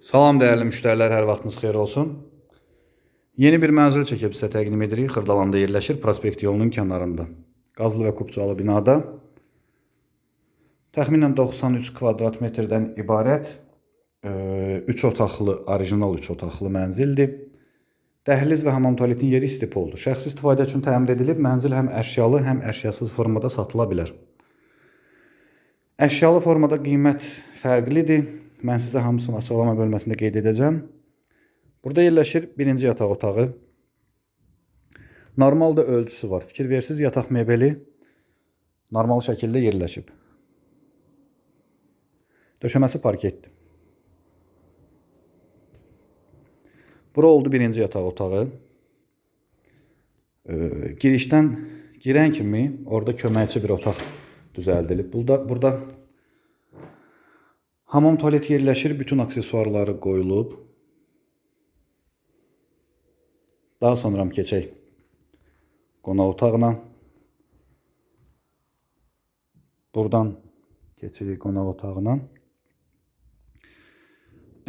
Salam dəyərli müştərilər, hər vaxtınız xeyir olsun. Yeni bir mənzil çəkib sizə təqdim edirik. Xırdalanda yerləşir, prospekt yolunun kənarında. Qazlı və kubcalı binada. Təxminən 93 kvadrat metrdən ibarət 3 otaqlı, orijinal 3 otaqlı mənzildir. Dəhliz və hamam tualetin yeri istipoldur. Şəxsi istifadə üçün təmir edilib, mənzil həm əşyalı, həm əşyasız formada satıla bilər. Əşyalı formada qiymət fərqlidir. Mən sizə hamısını açıqlama bölməsində qeyd edəcəm. Burada yerləşir birinci yataq otağı. Normal da ölçüsü var. Fikir versiz yataq mebeli normal şəkildə yerləşib. Döşəməsi parketdir. Bura oldu birinci yataq otağı. Ee, girişdən girən kimi orada köməkçi bir otaq düzəldilib. Burada burada hamam tualet yerləşir, bütün aksesuarları qoyulub. Daha sonra keçək qonaq otağına. Buradan keçirik qonaq otağına.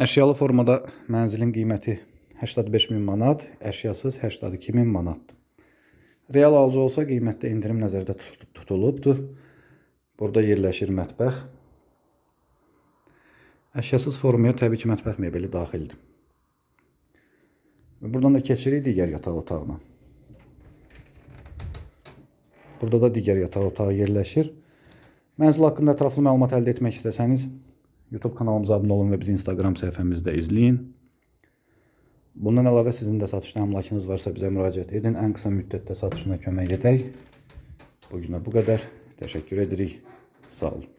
Əşyalı formada mənzilin qiyməti 85 min manat, əşyasız 82 min manatdır. Real alıcı olsa qiymətdə indirim nəzərdə tut- tutulubdur. Burada yerləşir mətbəx. Əşyasız formaya təbii ki, mətbəx mebeli daxildir. Buradan da keçirik digər yataq otağına. Burada da digər yataq otağı yerləşir. Mənzil haqqında ətraflı məlumat əldə etmək istəsəniz, YouTube kanalımıza abunə olun və bizi Instagram səhifəmizdə izləyin. Bundan əlavə sizin də satışda əmlakınız varsa bizə müraciət edin. Ən qısa müddətdə satışına kömək edək. Bu günə bu qədər. Təşəkkür edirik. Sağ olun.